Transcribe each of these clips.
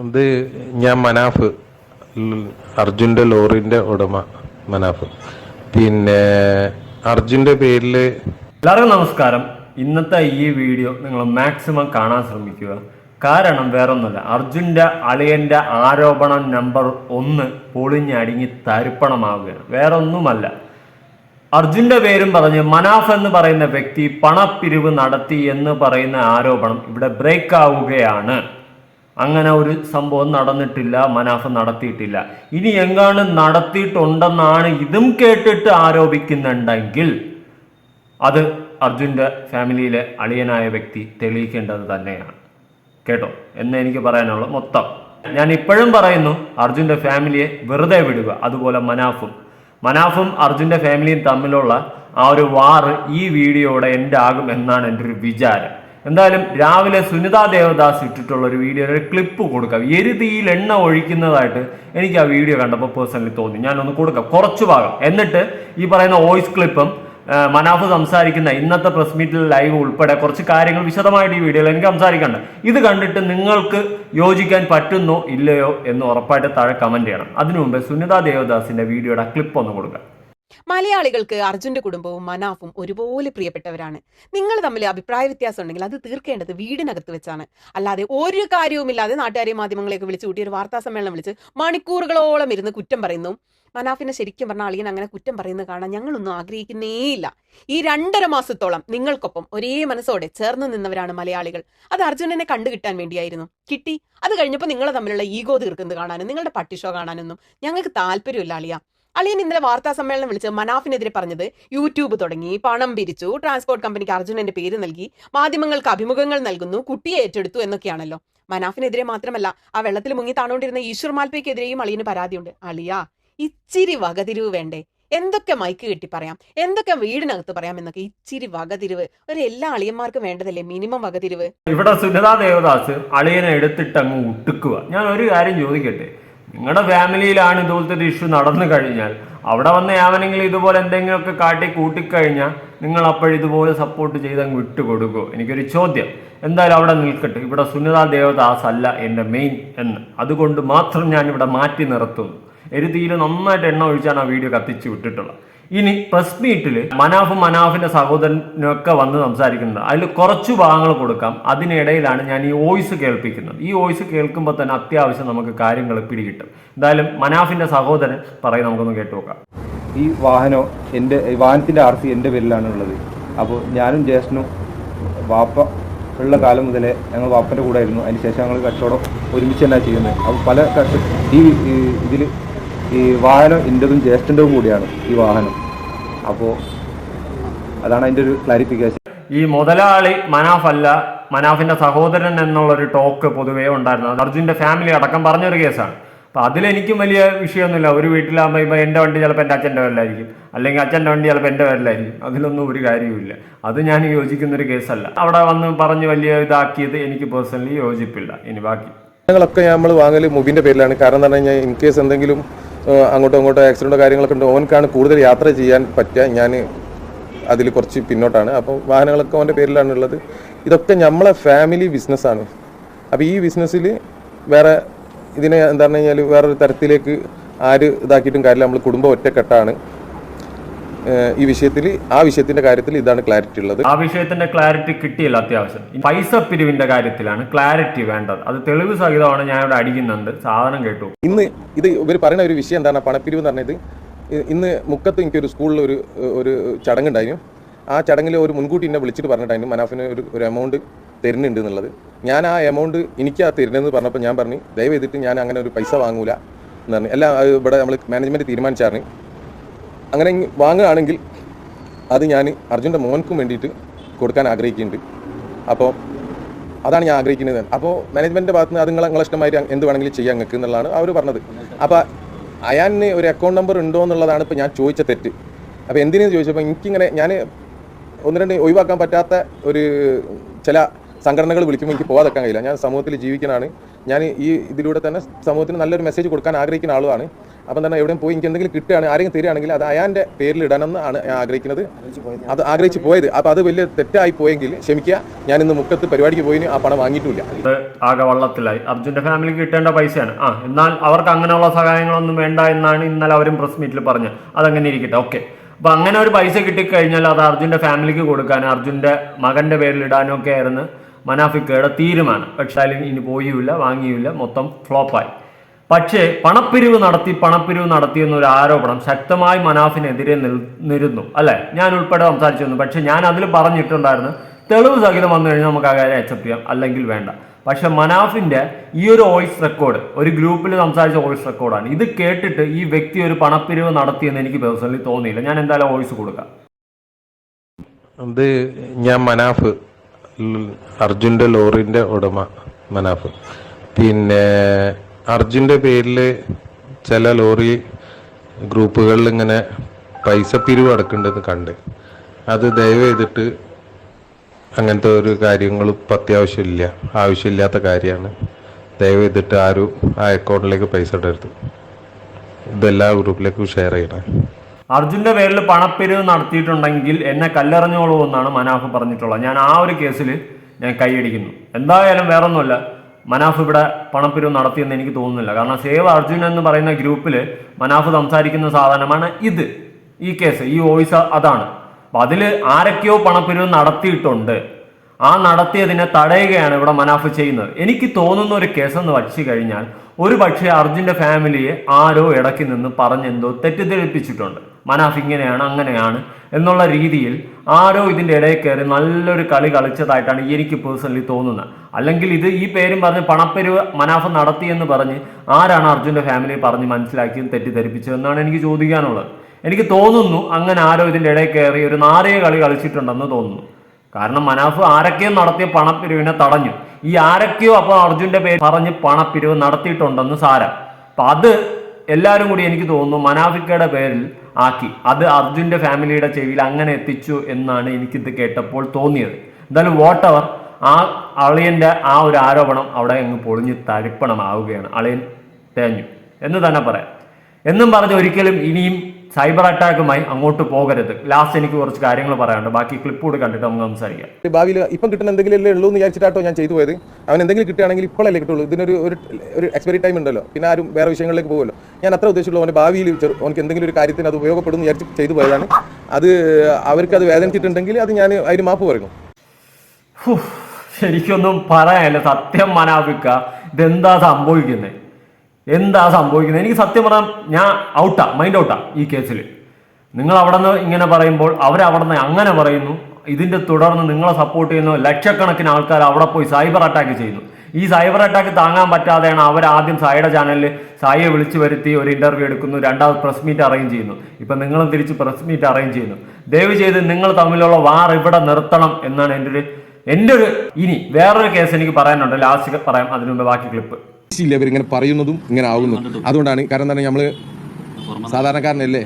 ഇത് ഞാൻ മനാഫ് അർജുന്റെ ലോറിന്റെ ഉടമ മനാഫ്. പിന്നെ അർജുന്റെ പേരിൽ എല്ലാവർക്കും നമസ്കാരം. ഇന്നത്തെ ഈ വീഡിയോ നിങ്ങൾ മാക്സിമം കാണാൻ ശ്രമിക്കുക. കാരണം വേറൊന്നുമല്ല അർജുന്റെ അളിയന്റെ ആരോപണം നമ്പർ ഒന്ന് പൊളിഞ്ഞടുങ്ങി തരിപ്പണമാവുകയാണ് വേറൊന്നുമല്ല. അർജുന്റെ പേരും പറഞ്ഞ് മനാഫ് എന്ന് പറയുന്ന വ്യക്തി പണപ്പിരിവ് നടത്തി എന്ന് പറയുന്ന ആരോപണം ഇവിടെ ബ്രേക്ക് ആവുകയാണ്. അങ്ങനെ ഒരു സംഭവം നടന്നിട്ടില്ല മനാഫ് നടത്തിയിട്ടില്ല. ഇനി എങ്ങാണ് നടത്തിയിട്ടുണ്ടെന്നാണ് ഇതും കേട്ടിട്ട് ആരോപിക്കുന്നുണ്ടെങ്കിൽ അത് അർജുന്റെ ഫാമിലിയിലെ അളിയനായ വ്യക്തി തെളിയിക്കേണ്ടത് തന്നെയാണ്. കേട്ടോ? എന്ന് എനിക്ക് പറയാനുള്ളത് മൊത്തം. ഞാൻ ഇപ്പോഴും പറയുന്നു അർജുന്റെ ഫാമിലിയെ വെറുതെ വിടുക അതുപോലെ മനാഫും. മനാഫും അർജുന്റെ ഫാമിലിയും തമ്മിലുള്ള ആ ഒരു വാറ് ഈ വീഡിയോയുടെ എന്റെ ആകും എന്നാണ് എന്റെ ഒരു വിചാരം. എന്തായാലും രാവിലെ സുനിതാ ദേവദാസ് ഇട്ടിട്ടുള്ള ഒരു വീഡിയോ ഒരു ക്ലിപ്പ് കൊടുക്കാം. എരുതിയിൽ എണ്ണ ഒഴിക്കുന്നതായിട്ട് എനിക്ക് ആ വീഡിയോ കണ്ടപ്പോൾ പേഴ്സണലി തോന്നി. ഞാനൊന്ന് കൊടുക്കാം. കുറച്ച് ഭാഗം. എന്നിട്ട് ഈ പറയുന്ന വോയിസ് ക്ലിപ്പും മനാഫ് സംസാരിക്കുന്ന ഇന്നത്തെ പ്രസ് മീറ്റിൽ ലൈവ് ഉൾപ്പെടെ കുറച്ച് കാര്യങ്ങൾ വിശദമായിട്ട് ഈ വീഡിയോയിൽ എനിക്ക് സംസാരിക്കണ്ട ഇത് കണ്ടിട്ട് നിങ്ങൾക്ക് യോജിക്കാൻ പറ്റുന്നോ ഇല്ലയോ എന്ന് ഉറപ്പായിട്ട് താഴെ കമന്റ് ചെയ്യണം. അതിനു മുമ്പ് സുനിതാ ദേവദാസിന്റെ വീഡിയോയുടെ ക്ലിപ്പ് ഒന്ന് കൊടുക്കുക മലയാളികൾക്ക് അർജുന്റെ കുടുംബവും മനാഫും ഒരുപോലെ പ്രിയപ്പെട്ടവരാണ്. നിങ്ങൾ തമ്മിൽ അഭിപ്രായ വ്യത്യാസം ഉണ്ടെങ്കിൽ അത് തീർക്കേണ്ടത് വീടിനകത്ത് വെച്ചാണ്. അല്ലാതെ ഒരു കാര്യവുമില്ലാതെ നാട്ടുകാരെയും മാധ്യമങ്ങളെയൊക്കെ വിളിച്ചു കൂട്ടി ഒരു വാർത്താ സമ്മേളനം വിളിച്ച് മണിക്കൂറുകളോളം ഇരുന്ന് കുറ്റം പറയുന്നു. മനാഫിനെ ശരിക്കും പറഞ്ഞാൽ അളിയൻ അങ്ങനെ കുറ്റം പറയുന്നത് കാണാൻ ഞങ്ങളൊന്നും ആഗ്രഹിക്കുന്നേയില്ല. ഈ രണ്ടര മാസത്തോളം നിങ്ങൾക്കൊപ്പം ഒരേ മനസ്സോടെ ചേർന്ന് നിന്നവരാണ് മലയാളികൾ. അത് അർജുനനെ കണ്ടു കിട്ടാൻ വേണ്ടിയായിരുന്നു. കിട്ടി. അത് കഴിഞ്ഞപ്പോൾ നിങ്ങളെ തമ്മിലുള്ള ഈഗോ തീർക്കുന്നത് കാണാനും നിങ്ങളുടെ പട്ടിഷോ കാണാനൊന്നും ഞങ്ങൾക്ക് താല്പര്യമില്ല അളിയ. അളിയൻ ഇന്നലെ വാർത്താ സമ്മേളനം വിളിച്ച് മനാഫിനെതിരെ പറഞ്ഞത് യൂട്യൂബ് തുടങ്ങി പണം പിരിച്ചു ട്രാൻസ്പോർട്ട് കമ്പനിക്ക് അർജുനന്റെ പേര് നൽകി മാധ്യമങ്ങൾക്ക് അഭിമുഖങ്ങൾ നൽകുന്നു കുട്ടിയെ ഏറ്റെടുത്തു എന്നൊക്കെയാണല്ലോ. മനാഫിനെതിരെ മാത്രമല്ല ആ വെള്ളത്തിൽ മുങ്ങി താണോണ്ടിരുന്ന ഈശ്വർ മാൽപ്പയ്ക്കെതിരെയും അളിയന് പരാതിയുണ്ട്. അളിയ ഇച്ചിരി വകതിരിവ് വേണ്ടേ? എന്തൊക്കെ മൈക്ക് കിട്ടി പറയാം? എന്തൊക്കെ വീടിനകത്ത് പറയാം എന്നൊക്കെ ഇച്ചിരി വകതിരിവ്. ഒരു എല്ലാ അളിയന്മാർക്കും വേണ്ടതല്ലേ മിനിമം വകതിരിവ്? ഇവിടെ സുനിതാ ദേവദാസ് അളിയനെ എടുത്തിട്ട് അങ്ങ് ഉട്ടുക്കുക ഞാൻ ഒരു കാര്യം ചോദിക്കട്ടെ? നിങ്ങളുടെ ഫാമിലിയിലാണ് ഇതുപോലത്തെ ഒരു ഇഷ്യൂ നടന്നു കഴിഞ്ഞാൽ അവിടെ വന്ന യാവനെങ്കിലും ഇതുപോലെ എന്തെങ്കിലുമൊക്കെ കാട്ടി കൂട്ടിക്കഴിഞ്ഞാൽ നിങ്ങൾ അപ്പോഴിതുപോലെ സപ്പോർട്ട് ചെയ്ത് അങ്ങ് വിട്ടുകൊടുക്കുമോ എനിക്കൊരു ചോദ്യം എന്തായാലും അവിടെ നിൽക്കട്ടെ. ഇവിടെ സുനിതാ ദേവദാസ് അല്ല എന്റെ മെയിൻ എന്ന്. അതുകൊണ്ട് മാത്രം ഞാൻ ഇവിടെ മാറ്റി നിർത്തുന്നു. എരുതിയിൽ നന്നായിട്ട് എണ്ണ ഒഴിച്ചാണ് ആ വീഡിയോ കത്തിച്ച് വിട്ടിട്ടുള്ളത്. ഇനി പ്രസ് മീറ്റിൽ മനാഫ് മനാഫിന്റെ സഹോദരനൊക്കെ വന്ന് സംസാരിക്കുന്നത്. അതിൽ കുറച്ച് ഭാഗങ്ങൾ കൊടുക്കാം. അതിനിടയിലാണ് ഞാൻ ഈ വോയിസ് കേൾപ്പിക്കുന്നത്. ഈ വോയിസ് കേൾക്കുമ്പോൾ തന്നെ അത്യാവശ്യം നമുക്ക് കാര്യങ്ങൾ പിടികിട്ടും. എന്തായാലും മനാഫിന്റെ സഹോദരൻ പറയും നമുക്കൊന്ന് കേട്ടു നോക്കാം. ഈ വാഹനം എന്റെ വാഹനത്തിന്റെ ആർ സി എന്റെ പേരിലാണ് ഉള്ളത്. അപ്പോൾ ഞാനും ജ്യേഷ്ഠനും വാപ്പ ഉള്ള കാലം മുതലേ ഞങ്ങൾ വാപ്പന്റെ കൂടെ ആയിരുന്നു. അതിന് ശേഷം ഞങ്ങൾ കച്ചവടം ഒരുമിച്ച് തന്നെ ചെയ്യുന്നത്. അപ്പോൾ പല ഈ ഇതിൽ ഈ വാഹനം എന്റെതും ജ്യേഷ്ഠന്റെതും കൂടിയാണ് ഈ വാഹനം. അപ്പോൾ അതാണ് അതിന്റെ ഒരു ക്ലാരിഫിക്കേഷൻ ഈ മുതലാളി മനാഫ് അല്ല മനാഫിന്റെ സഹോദരൻ എന്നുള്ളൊരു ടോക്ക് പൊതുവേ ഉണ്ടായിരുന്നു. അത് അർജുന്റെ ഫാമിലി അടക്കം പറഞ്ഞൊരു കേസാണ് അപ്പൊ അതിലെനിക്കും വലിയ വിഷയമൊന്നുമില്ല. ഒരു വീട്ടിലാകുമ്പോൾ ഇപ്പൊ എന്റെ വണ്ടി ചിലപ്പോൾ എന്റെ അച്ഛന്റെ പേരിലായിരിക്കും അല്ലെങ്കിൽ അച്ഛന്റെ വണ്ടി ചിലപ്പോൾ എന്റെ പേരിലായിരിക്കും അതിലൊന്നും ഒരു കാര്യവുമില്ല. അത് ഞാൻ യോജിക്കുന്നൊരു കേസല്ല അവിടെ വന്ന് പറഞ്ഞ് വലിയ ഇതാക്കിയത് എനിക്ക് പേഴ്സണലി യോജിപ്പില്ല. ഇനി ബാക്കി. ഞങ്ങളൊക്കെ നമ്മൾ വാങ്ങൽ മുബിന്റെ പേരിലാണ്. കാരണം എന്ന് പറഞ്ഞു കഴിഞ്ഞാൽ ഇൻ കേസ് എന്തെങ്കിലും ഏഹ്, അങ്ങോട്ടും ആക്സിഡന്റോ കാര്യങ്ങളൊക്കെ ഉണ്ട്. ഓനക്കാണ് കൂടുതൽ യാത്ര ചെയ്യാൻ പറ്റുക. ഞാൻ അതിൽ കുറച്ച് പിന്നോട്ടാണ്. അപ്പോൾ വാഹനങ്ങളൊക്കെ അവന്റെ പേരിലാണ് ഉള്ളത്. ഇതൊക്കെ നമ്മളെ ഫാമിലി ബിസിനസ്സാണ് അപ്പോൾ ഈ ബിസിനസ്സിൽ വേറെ ഇതിനെ എന്താ പറഞ്ഞു കഴിഞ്ഞാൽ വേറൊരു തരത്തിലേക്ക് ആര് ഇതാക്കിയിട്ടും കാര്യമില്ല. നമ്മൾ കുടുംബം ഒറ്റക്കെട്ടാണ്. ഈ വിഷയത്തിൽ ആ വിഷയത്തിന്റെ കാര്യത്തിൽ ഇതാണ് ക്ലാരിറ്റി ഉള്ളത്. ആ വിഷയത്തിന്റെ ക്ലാരിറ്റി കിട്ടിയില്ല അത്യാവശ്യം. പൈസ പിരിവിന്റെ കാര്യത്തിലാണ് ക്ലാരിറ്റി വേണ്ടത്. അത് തെളിവ് സഹിതമാണ് ഞാൻ ഇവിടെ അടിക്കുന്നുണ്ട്. സാധനം കേട്ടു. ഇന്ന് ഇത് ഇവർ പറയുന്ന ഒരു വിഷയം എന്താണ്? പണപ്പിരിവ് എന്ന് പറഞ്ഞത് ഇന്ന് മുക്കത്ത് എനിക്കൊരു സ്കൂളിൽ ഒരു ഒരു ചടങ്ങുണ്ടായിരുന്നു ആ ചടങ്ങിൽ ഒരു മുൻകൂട്ടി എന്നെ വിളിച്ചിട്ട് പറഞ്ഞിട്ടായിരുന്നു മനാഫിന് ഒരു ഒരു എമൗണ്ട് തരുന്നുണ്ട് എന്നുള്ളത്. ഞാൻ ആ എമൗണ്ട് എനിക്ക് ആ തരുന്നതെന്ന് പറഞ്ഞപ്പോൾ ഞാൻ പറഞ്ഞു ദയവ് ചെയ്തിട്ട് ഞാൻ അങ്ങനെ ഒരു പൈസ വാങ്ങൂല എന്ന് പറഞ്ഞു. എല്ലാം ഇവിടെ നമ്മൾ മാനേജ്മെന്റ് തീരുമാനിച്ചായിരുന്നു അങ്ങനെ വാങ്ങുകയാണെങ്കിൽ അത് ഞാൻ അർജുന്റെ മോൻക്കും വേണ്ടിയിട്ട് കൊടുക്കാൻ ആഗ്രഹിക്കുന്നുണ്ട്. അപ്പോൾ അതാണ് ഞാൻ ആഗ്രഹിക്കുന്നത്. അപ്പോൾ മാനേജ്മെന്റിന്റെ ഭാഗത്ത് നിന്ന് അത് നിങ്ങളെ നിങ്ങളെ ഇഷ്ടമായിട്ട് എന്ത് വേണമെങ്കിലും ചെയ്യാൻ നിങ്ങൾക്ക് എന്നുള്ളതാണ് അവർ പറഞ്ഞത്. അപ്പോൾ അയാന് ഒരു അക്കൗണ്ട് നമ്പർ ഉണ്ടോ എന്നുള്ളതാണ് ഇപ്പോൾ ഞാൻ ചോദിച്ച തെറ്റ്. അപ്പോൾ എന്തിനെന്ന് ചോദിച്ചപ്പോൾ എനിക്കിങ്ങനെ ഞാൻ ഒന്ന് രണ്ട് ഒഴിവാക്കാൻ പറ്റാത്ത ഒരു ചില സംഘടനകൾ വിളിക്കുമ്പോൾ എനിക്ക് പോകാതെക്കാൻ കഴിയില്ല. ഞാൻ സമൂഹത്തിൽ ജീവിക്കുന്നതാണ്. ഞാൻ ഈ ഇതിലൂടെ തന്നെ സമൂഹത്തിന് നല്ലൊരു മെസ്സേജ് കൊടുക്കാൻ ആഗ്രഹിക്കുന്ന ആളുമാണ്. അപ്പം തന്നെ എവിടെയും പോയി എനിക്ക് എന്തെങ്കിലും കിട്ടുകയാണ് ആരെങ്കിലും തരികയാണെങ്കിൽ അത് അയാന്റെ പേരിൽ ഇടണമെന്ന് ആണ് ഞാൻ ആഗ്രഹിക്കുന്നത്. അത് ആഗ്രഹിച്ച് പോയത്. അപ്പം അത് വലിയ തെറ്റായി പോയെങ്കിൽ ക്ഷമിക്കുക. ഞാൻ ഇന്ന് മുക്കത്ത് പരിപാടിക്ക് പോയിന് ആ പണം വാങ്ങിയിട്ടില്ല. ആകെ വള്ളത്തിലായി. അർജുന്റെ ഫാമിലിക്ക് കിട്ടേണ്ട പൈസയാണ്. ആ എന്നാൽ അവർക്ക് അങ്ങനെയുള്ള സഹായങ്ങളൊന്നും വേണ്ട എന്നാണ് ഇന്നലെ അവരും പ്രസ് മീറ്റിൽ പറഞ്ഞത്. അതങ്ങനെ ഇരിക്കട്ടെ. ഓക്കെ അപ്പൊ അങ്ങനെ ഒരു പൈസ കിട്ടിക്കഴിഞ്ഞാൽ അത് അർജുന്റെ ഫാമിലിക്ക് കൊടുക്കാൻ അർജുന്റെ മകന്റെ പേരിൽ ഇടാനൊക്കെ ഒക്കെ ആയിരുന്നു മനാഫിക്കയുടെ തീരുമാനം. പക്ഷേ അതിൽ ഇനി പോയില്ല വാങ്ങിയില്ല. മൊത്തം ഫ്ലോപ്പായി പക്ഷേ പണപ്പിരിവ് നടത്തി പണപ്പിരിവ് നടത്തി എന്നൊരു ആരോപണം ശക്തമായി മനാഫിനെതിരെ നിന്നിരുന്നു അല്ലെ? ഞാൻ ഉൾപ്പെടെ സംസാരിച്ചിരുന്നു. പക്ഷെ ഞാൻ അതിൽ പറഞ്ഞിട്ടുണ്ടായിരുന്നു തെളിവ് സഹിതം വന്നു കഴിഞ്ഞാൽ നമുക്ക് ആ കാര്യം അക്സെപ്റ്റ് ചെയ്യാം. അല്ലെങ്കിൽ വേണ്ട. പക്ഷെ മനാഫിന്റെ ഈ ഒരു വോയിസ് റെക്കോർഡ് ഒരു ഗ്രൂപ്പിൽ സംസാരിച്ച വോയിസ് റെക്കോർഡാണ്. ഇത് കേട്ടിട്ട് ഈ വ്യക്തി ഒരു പണപ്പിരിവ് നടത്തിയെന്ന് എനിക്ക് പേഴ്സണലി തോന്നിയില്ല. ഞാൻ എന്തായാലും വോയിസ് കൊടുക്കാം. അത് ഞാൻ മനാഫ് അർജുന്റെ ലോറിന്റെ ഉടമ മനാഫ്. പിന്നെ അർജുന്റെ പേരിൽ ചില ലോറി ഗ്രൂപ്പുകളിൽ ഇങ്ങനെ പൈസ പിരിവ് അടക്കുന്നുണ്ടെന്ന് കണ്ട്. അത് ദയവ് ചെയ്തിട്ട് അങ്ങനത്തെ ഒരു കാര്യങ്ങൾ ഇപ്പം അത്യാവശ്യമില്ല. ആവശ്യമില്ലാത്ത കാര്യമാണ്. ദയവ് ചെയ്തിട്ട് ആരും ആ അക്കൗണ്ടിലേക്ക് പൈസ ഇടരുത്. ഇതെല്ലാ ഗ്രൂപ്പിലേക്കും ഷെയർ ചെയ്യണേ. അർജുന്റെ പേരിൽ പണപ്പിരിവ് നടത്തിയിട്ടുണ്ടെങ്കിൽ എന്നെ കല്ലെറിഞ്ഞോളൂ എന്നാണ് മനാഫ് പറഞ്ഞിട്ടുള്ളത്. ഞാൻ ആ ഒരു കേസിൽ ഞാൻ കൈയടിക്കുന്നു. എന്തായാലും വേറൊന്നുമല്ല. മനാഫ് ഇവിടെ പണപ്പിരിവ് നടത്തിയെന്ന് എനിക്ക് തോന്നുന്നില്ല. കാരണം സേവ് അർജുൻ എന്ന് പറയുന്ന ഗ്രൂപ്പിൽ മനാഫ് സംസാരിക്കുന്ന സാധനമാണ് ഇത്. ഈ കേസ് ഈ വോയിസ് അതാണ്. അപ്പം അതിൽ ആരൊക്കെയോ പണപ്പിരിവ് നടത്തിയിട്ടുണ്ട്. ആ നടത്തിയതിനെ തടയുകയാണ് ഇവിടെ മനാഫ് ചെയ്യുന്നത്. എനിക്ക് തോന്നുന്ന ഒരു കേസ് എന്ന് വച്ചു കഴിഞ്ഞാൽ ഒരു പക്ഷേ അർജുന്റെ ഫാമിലിയെ ആരോ ഇടയ്ക്ക് നിന്ന് പറഞ്ഞെന്തോ തെറ്റിദ്ധരിപ്പിച്ചിട്ടുണ്ട്. മനാഫ് ഇങ്ങനെയാണ് അങ്ങനെയാണ് എന്നുള്ള രീതിയിൽ ആരോ ഇതിന്റെ ഇടയിൽ കയറി നല്ലൊരു കളി കളിച്ചതായിട്ടാണ് എനിക്ക് പേഴ്സണലി തോന്നുന്നത്. അല്ലെങ്കിൽ ഇത് ഈ പേരും പറഞ്ഞ് പണപ്പെരുവ് മനാഫ് നടത്തിയെന്ന് പറഞ്ഞ് ആരാണ് അർജുന്റെ ഫാമിലി പറഞ്ഞ് മനസ്സിലാക്കിയും തെറ്റിദ്ധരിപ്പിച്ചതെന്നാണ് എനിക്ക് ചോദിക്കാനുള്ളത്. എനിക്ക് തോന്നുന്നു അങ്ങനെ ആരോ ഇതിന്റെ ഇടയിൽ കയറി ഒരു നാരയ കളി കളിച്ചിട്ടുണ്ടെന്ന് തോന്നുന്നു. കാരണം മനാഫ് ആരൊക്കെയോ നടത്തിയ പണപ്പിരിവിനെ തടഞ്ഞു. ഈ ആരൊക്കെയോ അപ്പോൾ അർജുന്റെ പേര് പറഞ്ഞ് പണപ്പിരിവ് നടത്തിയിട്ടുണ്ടെന്ന് സാരം. അപ്പം അത് എല്ലാവരും കൂടി എനിക്ക് തോന്നുന്നു മനാഫിക്കയുടെ പേരിൽ ആക്കി. അത് അർജുന്റെ ഫാമിലിയുടെ ചെവിയിൽ അങ്ങനെ എത്തിച്ചു എന്നാണ് എനിക്കിത് കേട്ടപ്പോൾ തോന്നിയത്. എന്തായാലും വോട്ടവർ ആ അളിയന്റെ ആ ഒരു ആരോപണം അവിടെ അങ്ങ് പൊളിഞ്ഞ് തരിപ്പണമാവുകയാണ്. അളിയൻ തേഞ്ഞു. എന്ന് തന്നെ പറയാം. എന്നും പറഞ്ഞ് ഒരിക്കലും ഇനിയും സൈബർ അറ്റാക്കുമായി അങ്ങോട്ട് പോകരുത്. ലാസ്റ്റ് എനിക്ക് കുറച്ച് കാര്യങ്ങൾ പറയാനുണ്ട്. ബാക്കി ക്ലിപ്പ് കൂടെ കണ്ടിട്ട് നമുക്ക് സംസാരിക്കാം. ഭാവിയിൽ ഇപ്പം കിട്ടുന്ന എന്തെങ്കിലും ഉള്ളൂ എന്ന് വിചാരിച്ചിട്ടാട്ടോ ഞാൻ ചെയ്തു പോയത്. അവൻ എന്തെങ്കിലും കിട്ടുകയാണെങ്കിൽ ഇപ്പോഴല്ലേ കിട്ടുള്ളൂ. ഇതിനൊരു ഒരു ഒരു എക്സ്പയറി ടൈം ഉണ്ടല്ലോ. പിന്നെ ആരും വേറെ വിഷയങ്ങളിലേക്ക് പോകുമല്ലോ ഞാൻ അത്ര ഉദ്ദേശിച്ചുള്ളൂ അവന്റെ ഭാവിയിൽ അവനക്ക് എന്തെങ്കിലും ഒരു കാര്യത്തിന് അത് ഉപയോഗപ്പെടും എന്ന് വിചാരിച്ച് ചെയ്തു പോയതാണ്. അത് അവർക്ക് അത് വേദനിച്ചിട്ടുണ്ടെങ്കിൽ അത് ഞാൻ അതിന് മാപ്പ് പറയുന്നു ഹൂ, ശരിക്കൊന്നും പറയാനല്ല. സത്യം മനാഫിക്ക ഇതെന്താ സംഭവിക്കുന്നത് എന്താ സംഭവിക്കുന്നത്? എനിക്ക് സത്യം പറഞ്ഞാൽ ഞാൻ ഔട്ടാ മൈൻഡ് ഔട്ടാ ഈ കേസിൽ നിങ്ങൾ അവിടെ നിന്ന് ഇങ്ങനെ പറയുമ്പോൾ അവരവിടെ നിന്ന് അങ്ങനെ പറയുന്നു. ഇതിന്റെ തുടർന്ന് നിങ്ങളെ സപ്പോർട്ട് ചെയ്യുന്നു ലക്ഷക്കണക്കിന് ആൾക്കാർ അവിടെ പോയി സൈബർ അറ്റാക്ക് ചെയ്യുന്നു. ഈ സൈബർ അറ്റാക്ക് താങ്ങാൻ പറ്റാതെയാണ് അവർ ആദ്യം സായിയുടെ ചാനലിൽ സായിയെ വിളിച്ചു വരുത്തി ഒരു ഇന്റർവ്യൂ എടുക്കുന്നു രണ്ടാമത് പ്രസ് മീറ്റ് അറേഞ്ച് ചെയ്യുന്നു. ഇപ്പം നിങ്ങളും തിരിച്ച് പ്രസ് മീറ്റ് അറേഞ്ച് ചെയ്യുന്നു. ദയവ് ചെയ്ത് നിങ്ങൾ തമ്മിലുള്ള വാർ ഇവിടെ നിർത്തണം എന്നാണ് എന്റെ ഒരു എന്റെ ഒരു ഇനി വേറൊരു കേസ് എനിക്ക് പറയാനുണ്ട്. ലാസ്റ്റ് പറയാം അതിനു മുമ്പ് ബാക്കി ക്ലിപ്പ് ഇല്ല ഇങ്ങനെ പറയുന്നതും ഇങ്ങനെ ആവുന്നു അതുകൊണ്ടാണ് കാരണം എന്താണ് നമ്മൾ സാധാരണക്കാരനല്ലേ?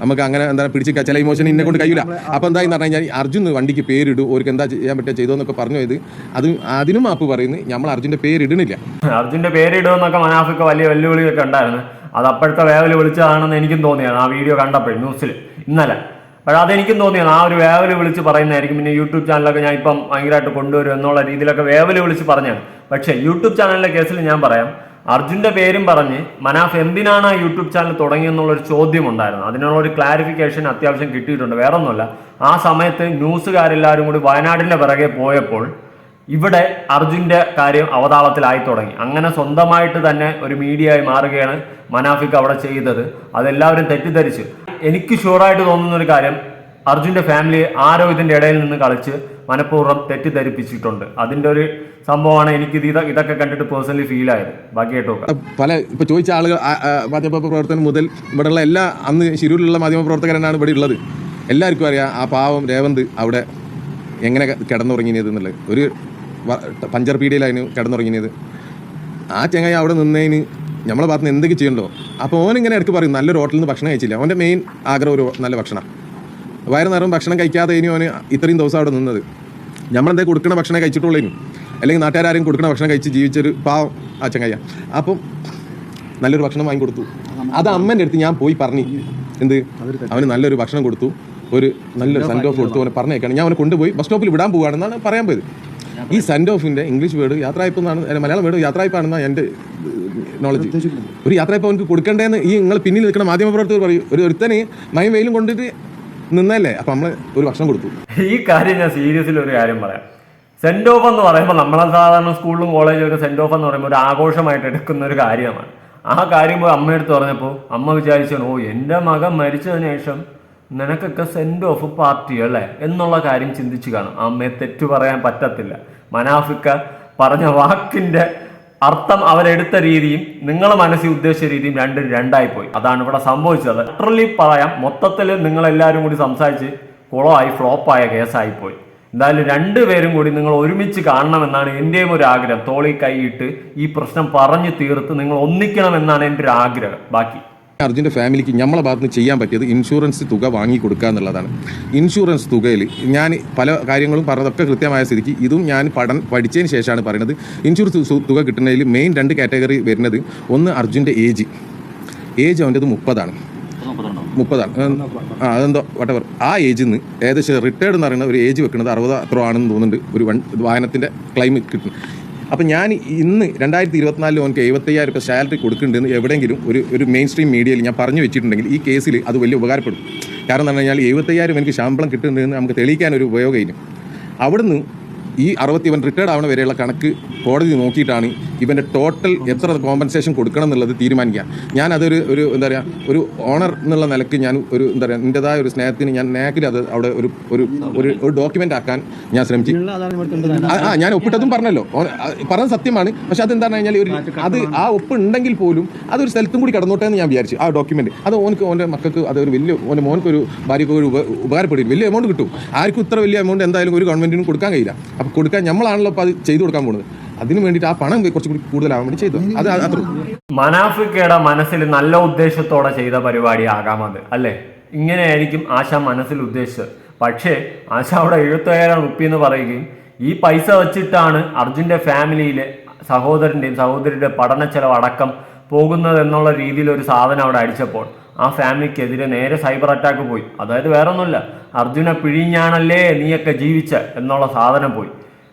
നമുക്ക് അങ്ങനെ എന്താ പിടിച്ച് ചില ഇമോഷൻ ഇന്നെ കൊണ്ട് കഴിയില്ല അപ്പോൾ എന്തായി പറഞ്ഞു കഴിഞ്ഞാൽ അർജുൻ വണ്ടിക്ക് പേരിടൂ ഓർക്ക് എന്താ ചെയ്യാൻ പറ്റുക ചെയ്തോ എന്നൊക്കെ പറഞ്ഞു പോയത് അത് അതിനും മാപ്പ് പറയുന്നു നമ്മൾ അർജുന്റെ പേരിടണില്ല അർജുന്റെ പേരിടുമെന്നൊക്കെ മനാഫിക്ക് വലിയ വെല്ലുവിളിയൊക്കെ ഉണ്ടായിരുന്നു. അത് അപ്പോഴത്തെ വേവൽ വിളിച്ചതാണെന്ന് എനിക്കും തോന്നിയാണ് ആ വീഡിയോ കണ്ടപ്പോൾ ന്യൂസിൽ ഇന്നലെ പക്ഷെ അതെനിക്കും തോന്നിയാണ് ആ ഒരു വേവൽ വിളിച്ച് പറയുന്നതായിരിക്കും. പിന്നെ യൂട്യൂബ് ചാനലൊക്കെ ഞാൻ ഇപ്പം ഭയങ്കരമായിട്ട് കൊണ്ടുവരും എന്നുള്ള രീതിയിലൊക്കെ വേവൽ വിളിച്ച് പറഞ്ഞാണ്. പക്ഷേ യൂട്യൂബ് ചാനലിലെ കേസിൽ ഞാൻ പറയാം. അർജുന്റെ പേരും പറഞ്ഞ് മനാഫ് എന്തിനാണ് ആ യൂട്യൂബ് ചാനൽ തുടങ്ങിയെന്നുള്ളൊരു ചോദ്യം ഉണ്ടായിരുന്നു അതിനുള്ള ഒരു ക്ലാരിഫിക്കേഷൻ അത്യാവശ്യം കിട്ടിയിട്ടുണ്ട്. വേറെ ഒന്നുമല്ല ആ സമയത്ത് ന്യൂസുകാരെല്ലാവരും കൂടി വയനാടിന്റെ പിറകെ പോയപ്പോൾ ഇവിടെ അർജുന്റെ കാര്യം അവതാളത്തിലായി തുടങ്ങി. അങ്ങനെ സ്വന്തമായിട്ട് തന്നെ ഒരു മീഡിയയായി മാറുകയാണ് മനാഫിക്ക് അവിടെ ചെയ്തത്. അതെല്ലാവരും തെറ്റിദ്ധരിച്ചു. എനിക്ക് ഷുവറായിട്ട് തോന്നുന്ന ഒരു കാര്യം അർജുന്റെ ഫാമിലി ആരോ ഇതിന്റെ ഇടയിൽ നിന്ന് കളിച്ച് മനഃപൂർവം തെറ്റിദ്ധരിപ്പിച്ചിട്ടുണ്ട്. അതിന്റെ ഒരു സംഭവമാണ് എനിക്ക് ഇത് ഇതൊക്കെ കണ്ടിട്ട് പേഴ്സണലി ഫീൽ ആയത്. ബാക്കി കേട്ടോ പല ഇപ്പോൾ ചോദിച്ച ആളുകൾ മാധ്യമ പ്രവർത്തനം മുതൽ ഇവിടെയുള്ള എല്ലാ അന്ന് ശിരൂരിലുള്ള മാധ്യമപ്രവർത്തകരാണ് ഇവിടെ ഉള്ളത്. എല്ലാവർക്കും അറിയാം ആ പാവം രേവന്ത് അവിടെ എങ്ങനെ കിടന്നുറങ്ങിയത് എന്നുള്ളത്. ഒരു പഞ്ചർ പീഡിയിലായിരുന്നു കിടന്നുറങ്ങിയത് ആ ചെങ്ങായി അവിടെ നിന്നതിന് നമ്മളെ ഭാഗത്ത് നിന്ന് എന്തൊക്കെ ചെയ്യണ്ടോ അപ്പോൾ ഓൻ ഇങ്ങനെ ഇടയ്ക്ക് പറയും നല്ലൊരു ഹോട്ടലിൽ നിന്ന് ഭക്ഷണം കഴിച്ചില്ല. അവന്റെ മെയിൻ ആഗ്രഹം ഒരു നല്ല ഭക്ഷണം. വയറ് നിറം ഭക്ഷണം കഴിക്കാതെ ഇനി അവന് ഇത്രയും ദിവസം അവിടെ നിന്നത്. നമ്മളെന്തേ കൊടുക്കണ ഭക്ഷണം കഴിച്ചിട്ടുള്ളൂ അല്ലെങ്കിൽ നാട്ടുകാരും കൊടുക്കണ ഭക്ഷണം കഴിച്ച് ജീവിച്ചൊരു പാവം ആ ചങ്ങയ്യ അപ്പം നല്ലൊരു ഭക്ഷണം വാങ്ങി കൊടുത്തു. അത് അമ്മേന്റെ അടുത്ത് ഞാൻ പോയി പറഞ്ഞു എന്ത്? അവന് നല്ലൊരു ഭക്ഷണം കൊടുത്തു. ഒരു നല്ലൊരു സന്തോഷം കൊടുത്തു. അവനെ പറഞ്ഞേക്കാണ് ഞാൻ അവനെ കൊണ്ടുപോയി ബസ് സ്റ്റോപ്പിൽ വിടാൻ പോവുകയാണെന്നാണ് പറയാൻ പോയത്. ഈ സെൻഡ് ഓഫിന്റെ ഇംഗ്ലീഷ് വേർഡ് യാത്രയപ്പ് എന്നാണ് മലയാളം വേർഡ് യാത്രായ്പാണെന്നാണ് എന്റെ നോളജ് ഒരു യാത്രയപ്പ് അവർക്ക് കൊടുക്കേണ്ടതെന്ന് ഈ നിങ്ങൾ പിന്നിൽ നിൽക്കുന്ന മാധ്യമപ്രവർത്തകർ പറയും. ഒരു ഒരുത്തന് മയം വെയിലും കൊണ്ടിട്ട് നിന്നല്ലേ? അപ്പം നമ്മൾ ഒരു ഭക്ഷണം കൊടുത്തു. ഈ കാര്യം ഞാൻ സീരിയസിൽ ഒരു കാര്യം പറയാം. സെന്റ് ഓഫ് എന്ന് പറയുമ്പോൾ നമ്മളെ സാധാരണ സ്കൂളിലും കോളേജിലൊക്കെ സെന്റ് ഓഫ് എന്ന് പറയുമ്പോൾ ഒരു ആഘോഷമായിട്ട് എടുക്കുന്ന ഒരു കാര്യമാണ്. ആ കാര്യം പോയി അമ്മയെടുത്ത് പറഞ്ഞപ്പോൾ അമ്മ വിചാരിച്ചു ഓ എന്റെ മകൻ മരിച്ചതിന് ശേഷം നിനക്കൊക്കെ സെന്റ് ഓഫ് പാർട്ടി അല്ലേ? എന്നുള്ള കാര്യം ചിന്തിച്ചു കാണും. അമ്മയെ തെറ്റു പറയാൻ പറ്റത്തില്ല. മനാഫിക്ക പറഞ്ഞ വാക്കിന്റെ അർത്ഥം അവരെടുത്ത രീതിയും നിങ്ങൾ മനസ്സിൽ ഉദ്ദേശിച്ച രീതിയും രണ്ടും രണ്ടായി പോയി അതാണ് ഇവിടെ സംഭവിച്ചത്. ലിറ്ററലി പറയാം മൊത്തത്തിൽ നിങ്ങളെല്ലാവരും കൂടി സംസാരിച്ച് കുളമായി ഫ്ലോപ്പായ കേസായി പോയി എന്തായാലും രണ്ടുപേരും കൂടി നിങ്ങൾ ഒരുമിച്ച് കാണണമെന്നാണ് എന്റെയും ഒരു ആഗ്രഹം. തോളി കൈയിട്ട് ഈ പ്രശ്നം പറഞ്ഞു തീർത്ത് നിങ്ങൾ ഒന്നിക്കണമെന്നാണ് എന്റെ ഒരു ആഗ്രഹം. ബാക്കി അർജുന്റെ ഫാമിലിക്ക് നമ്മളെ ഭാഗത്ത് നിന്ന് ചെയ്യാൻ പറ്റിയത് ഇൻഷുറൻസ് തുക വാങ്ങി കൊടുക്കുക എന്നുള്ളതാണ്. ഇൻഷുറൻസ് തുകയിൽ ഞാൻ പല കാര്യങ്ങളും പറഞ്ഞതൊക്കെ കൃത്യമായ സ്ഥിതിക്ക് ഇതും ഞാൻ പഠന പഠിച്ചതിന് ശേഷമാണ് പറയുന്നത്. ഇൻഷുറൻസ് തുക കിട്ടുന്നതിൽ മെയിൻ രണ്ട് കാറ്റഗറി വരുന്നത് ഒന്ന് അർജുന്റെ ഏജ് ഏജ് അവന്റെത് മുപ്പതാണ്. മുപ്പതാണ്. ആ അതെന്തോ വട്ടവർ ആ ഏജിൽ നിന്ന് ഏകദേശം റിട്ടയർഡ് എന്ന് പറയുന്ന ഒരു ഏജ് വെക്കുന്നത് അറുപത് അത്ര ആണെന്ന് തോന്നുന്നുണ്ട്. ഒരു വൺ വാഹനത്തിന്റെ ക്ലെയിം കിട്ടും. അപ്പം ഞാൻ ഇന്ന് രണ്ടായിരത്തി ഇരുപത്തിനാലിൽ അവനക്ക് എഴുപത്തയ്യായിരം രൂപ സാലറി കൊടുക്കുന്നുണ്ടെന്ന് എവിടെയെങ്കിലും ഒരു ഒരു മെയിൻ സ്ട്രീം മീഡിയയിൽ ഞാൻ പറഞ്ഞു വെച്ചിട്ടുണ്ടെങ്കിൽ ഈ കേസിൽ അത് വലിയ ഉപകാരപ്പെടും. കാരണം എന്ന് കഴിഞ്ഞാൽ എഴുപത്തയ്യായിരം എനിക്ക് ശമ്പളം കിട്ടുന്നുണ്ടെന്ന് നമുക്ക് തെളിയിക്കാൻ ഒരു ഉപയോഗം അവിടുന്ന് ഈ അറുപത്തി ഇവൻ റിട്ടയർഡ് ആവുന്ന വരെയുള്ള കണക്ക് കോടതി നോക്കിയിട്ടാണ് ഇവന്റെ ടോട്ടൽ എത്ര കോമ്പൻസേഷൻ കൊടുക്കണം എന്നുള്ളത് തീരുമാനിക്കുക. ഞാൻ അതൊരു ഒരു എന്താ പറയുക ഒരു ഓണർ എന്നുള്ള നിലയ്ക്ക് ഞാൻ ഒരു എന്താ പറയുക എന്റെതായ ഒരു സ്നേഹത്തിന് ഞാൻ നാക്കിൽ അത് അവിടെ ഒരു ഒരു ഒരു ഒരു ഡോക്യുമെന്റ് ആക്കാൻ ഞാൻ ശ്രമിച്ചു. ആ, ഞാൻ ഒപ്പിട്ടതും പറഞ്ഞല്ലോ. പറഞ്ഞത് സത്യമാണ്. പക്ഷെ അതെന്താണെന്ന് കഴിഞ്ഞാൽ ഒരു അത് ആ. ഒപ്പ് ഉണ്ടെങ്കിൽ പോലും അതൊരു സ്ഥലത്തും കൂടി കടന്നോട്ടെ എന്ന് ഞാൻ വിചാരിച്ചു. ആ ഡോക്യുമെന്റ് അത് ഓനക്ക് ഓന്റെ മക്കൾക്ക് അതൊരു ഒരു വലിയ ഓന്റെ മോനക്ക് ഒരു ഭാര്യക്ക് ഒരു ഉപ- ഉപകാരപ്പെടും വലിയ എമൗണ്ട് കിട്ടും. ആർക്കും ഇത്ര വലിയ എമൗണ്ട് എന്തായാലും ഒരു ഗവൺമെന്റിനും കൊടുക്കാൻ കഴിയില്ല. അപ്പോൾ കൊടുക്കാൻ നമ്മളാണല്ലോ അത് ചെയ്തു കൊടുക്കാൻ പോകുന്നത് അതിന് വേണ്ടിയിട്ട് ആ പണം കുറച്ചുകൂടി കൂടുതലാവാൻ വേണ്ടി ചെയ്തു. അത് അത്ര മനാഫിക്കയുടെ മനസ്സിൽ നല്ല ഉദ്ദേശത്തോടെ ചെയ്ത പരിപാടി അത് അല്ലേ? ഇങ്ങനെയായിരിക്കും ആശ മനസ്സിൽ ഉദ്ദേശിച്ചത്. പക്ഷേ ആശ അവിടെ എഴുപത്തയ്യായിരം റുപ്പി എന്ന് പറയുകയും ഈ പൈസ വെച്ചിട്ടാണ് അർജുന്റെ ഫാമിലിയിലെ സഹോദരന്റെയും സഹോദരിയുടെ പഠന ചെലവ് അടക്കം പോകുന്നത് എന്നുള്ള രീതിയിൽ ഒരു സാധനം അവിടെ അടിച്ചപ്പോൾ ആ ഫാമിലിക്കെതിരെ നേരെ സൈബർ അറ്റാക്ക് പോയി. അതായത് വേറൊന്നുമില്ല അർജുനെ പിഴിഞ്ഞാണല്ലേ നീയൊക്കെ ജീവിച്ച എന്നുള്ള സാധനം പോയി.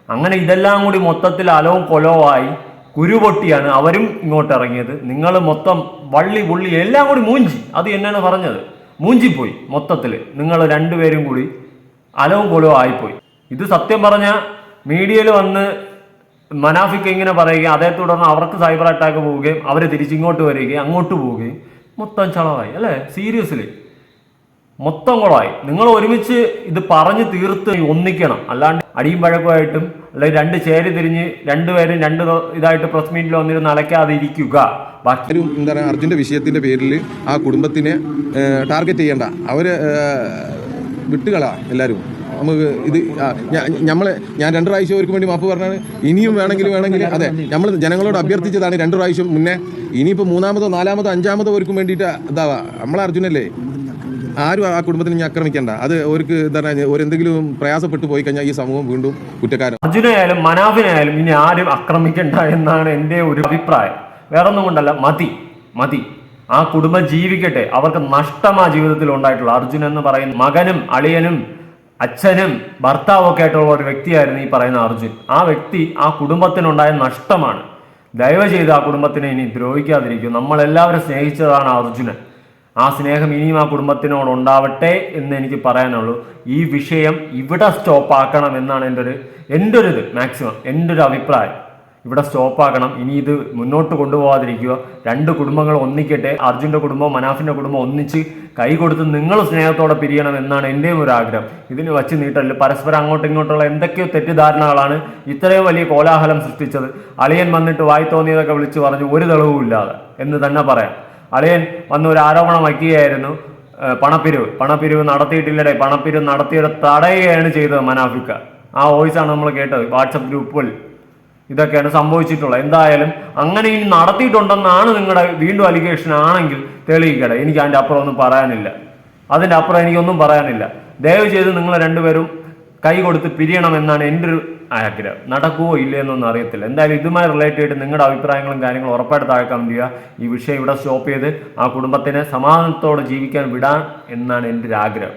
അങ്ങനെ ഇതെല്ലാം കൂടി മൊത്തത്തിൽ അലവും കൊലവുമായി കുരുപൊട്ടിയാണ് അവരും ഇങ്ങോട്ട് ഇറങ്ങിയത് നിങ്ങൾ മൊത്തം വള്ളി പുള്ളി എല്ലാം കൂടി മൂഞ്ചി. അത് എന്നാണ് പറഞ്ഞത്? മൂഞ്ചിപ്പോയി മൊത്തത്തിൽ നിങ്ങൾ രണ്ടുപേരും കൂടി അലവും കൊലവും ആയിപ്പോയി. ഇത് സത്യം പറഞ്ഞ മീഡിയയിൽ വന്ന് മനാഫിക്ക് ഇങ്ങനെ പറയുകയും അതേ തുടർന്ന് അവർക്ക് സൈബർ അറ്റാക്ക് പോവുകയും അവർ തിരിച്ചിങ്ങോട്ട് വരികയും അങ്ങോട്ട് പോവുകയും മൊത്തം ചളവായി അല്ലേ? സീരിയസ്ലി മൊത്തം കുളമായി നിങ്ങൾ ഒരുമിച്ച് ഇത് പറഞ്ഞ് തീർത്ത് ഒന്നിക്കണം. അല്ലാണ്ട് അടിയും പഴക്കമായിട്ടും അല്ലെങ്കിൽ രണ്ട് ചേരി തിരിഞ്ഞ് രണ്ടുപേരും രണ്ട് ഇതായിട്ട് പ്രസ് മീറ്റിൽ വന്നിരുന്ന് അലക്കാതെ ഇരിക്കുക. ബാക്കി ഒരു എന്താ പറയുക അർജുന്റെ വിഷയത്തിന്റെ പേരിൽ ആ കുടുംബത്തിനെ ടാർഗറ്റ് ചെയ്യണ്ട. അവർ വിട്ടുകളാ എല്ലാവരും നമുക്ക് ഇത് നമ്മളെ ഞാൻ രണ്ട് പ്രാവശ്യം അവർക്ക് വേണ്ടി മാപ്പ് പറഞ്ഞാണ്. ഇനിയും വേണമെങ്കിൽ വേണമെങ്കിൽ അതെ നമ്മൾ ജനങ്ങളോട് അഭ്യർത്ഥിച്ചതാണ് രണ്ട് പ്രാവശ്യം മുന്നേ. ഇനിയിപ്പോൾ മൂന്നാമതോ നാലാമതോ അഞ്ചാമതോ അവർക്ക് വേണ്ടിയിട്ട് ഇതാവാ. നമ്മളെ അർജുനല്ലേ? ആരും ആ കുടുംബത്തിന് ഇനി ആക്രമിക്കേണ്ട. അത് അവർക്ക് എന്താ പറയുക ഒരു എന്തെങ്കിലും പ്രയാസപ്പെട്ടു പോയി കഴിഞ്ഞാൽ ഈ സമൂഹം വീണ്ടും കുറ്റക്കാരൻ അർജുനായാലും മനാഫിനായാലും ഇനി ആരും ആക്രമിക്കേണ്ട എന്നാണ് എന്റെ ഒരു അഭിപ്രായം. വേറൊന്നും കൊണ്ടല്ല മതി മതി. ആ കുടുംബം ജീവിക്കട്ടെ. അവർക്ക് നഷ്ടമാ ജീവിതത്തിൽ ഉണ്ടായിട്ടുള്ള. അർജുൻ എന്ന് പറയുന്ന മകനും അളിയനും അച്ഛനും ഭർത്താവും ഒക്കെ ആയിട്ടുള്ള ഒരു വ്യക്തിയായിരുന്നു ഈ പറയുന്ന അർജുൻ. ആ വ്യക്തി ആ കുടുംബത്തിനുണ്ടായ നഷ്ടമാണ്. ദയവ് ചെയ്ത് ആ കുടുംബത്തിനെ ഇനി ദ്രോഹിക്കാതിരിക്കും. നമ്മളെല്ലാവരും സ്നേഹിച്ചതാണ് അർജുനൻ. ആ സ്നേഹം ഇനിയും ആ കുടുംബത്തിനോട് ഉണ്ടാവട്ടെ എന്ന് എനിക്ക് പറയാനുള്ളൂ. ഈ വിഷയം ഇവിടെ സ്റ്റോപ്പ് ആക്കണം എന്നാണ് എന്റെ ഒരു എന്റെ ഒരു ഇത് മാക്സിമം. എന്റെ ഒരു അഭിപ്രായം. ഇവിടെ സ്റ്റോപ്പ് ആക്കണം ഇനി ഇത് മുന്നോട്ട് കൊണ്ടുപോകാതിരിക്കുക രണ്ട് കുടുംബങ്ങൾ ഒന്നിക്കട്ടെ. അർജുന്റെ കുടുംബം മനാഫിന്റെ കുടുംബം ഒന്നിച്ച് കൈ കൊടുത്ത് നിങ്ങൾ സ്നേഹത്തോടെ പിരിയണം എന്നാണ് എന്റെയും ഒരു ആഗ്രഹം. ഇതിന് വച്ച് നീട്ടല്ല പരസ്പരം അങ്ങോട്ടും ഇങ്ങോട്ടുള്ള എന്തൊക്കെയോ തെറ്റിദ്ധാരണകളാണ് ഇത്രയും വലിയ കോലാഹലം സൃഷ്ടിച്ചത്. അളിയൻ വന്നിട്ട് വായി തോന്നിയതൊക്കെ വിളിച്ചു പറഞ്ഞു ഒരു തെളിവും ഇല്ലാതെ എന്ന് തന്നെ പറയാം. അളിയൻ വന്ന് ഒരു ആരോപണം വയ്ക്കുകയായിരുന്നു പണപ്പിരിവ്. പണപ്പിരിവ് നടത്തിയിട്ടില്ലടേ. പണപ്പിരിവ് നടത്തിയത് തടയുകയാണ് ചെയ്തത് മനാഫിക്ക. ആ വോയിസാണ് നമ്മൾ കേട്ടത് വാട്സപ്പ് ഗ്രൂപ്പുകൾ ഇതൊക്കെയാണ് സംഭവിച്ചിട്ടുള്ളത്. എന്തായാലും അങ്ങനെ ഇനി നടത്തിയിട്ടുണ്ടെന്നാണ് നിങ്ങളുടെ വീണ്ടും അലിഗേഷൻ ആണെങ്കിൽ തെളിയിക്കട്ടെ. എനിക്ക് അതിന്റെ അപ്പുറം ഒന്നും പറയാനില്ല. അതിന്റെ അപ്പുറം എനിക്കൊന്നും പറയാനില്ല. ദയവ് ചെയ്ത് നിങ്ങൾ രണ്ടുപേരും കൈ കൊടുത്ത് പിരിയണമെന്നാണ് എന്റെ ഒരു ആഗ്രഹം. നടക്കുവോ ഇല്ലയെന്നൊന്നും അറിയത്തില്ല. എന്തായാലും ഇതുമായി റിലേറ്റ് ചെയ്തിട്ട് നിങ്ങളുടെ അഭിപ്രായങ്ങളും കാര്യങ്ങളും ഉറപ്പായിട്ട് താഴെ ചെയ്യുക. ഈ വിഷയം ഇവിടെ സ്റ്റോപ്പ് ചെയ്ത് ആ കുടുംബത്തിനെ സമാധാനത്തോടെ ജീവിക്കാൻ വിടാൻ എന്നാണ് എന്റെ ഒരു ആഗ്രഹം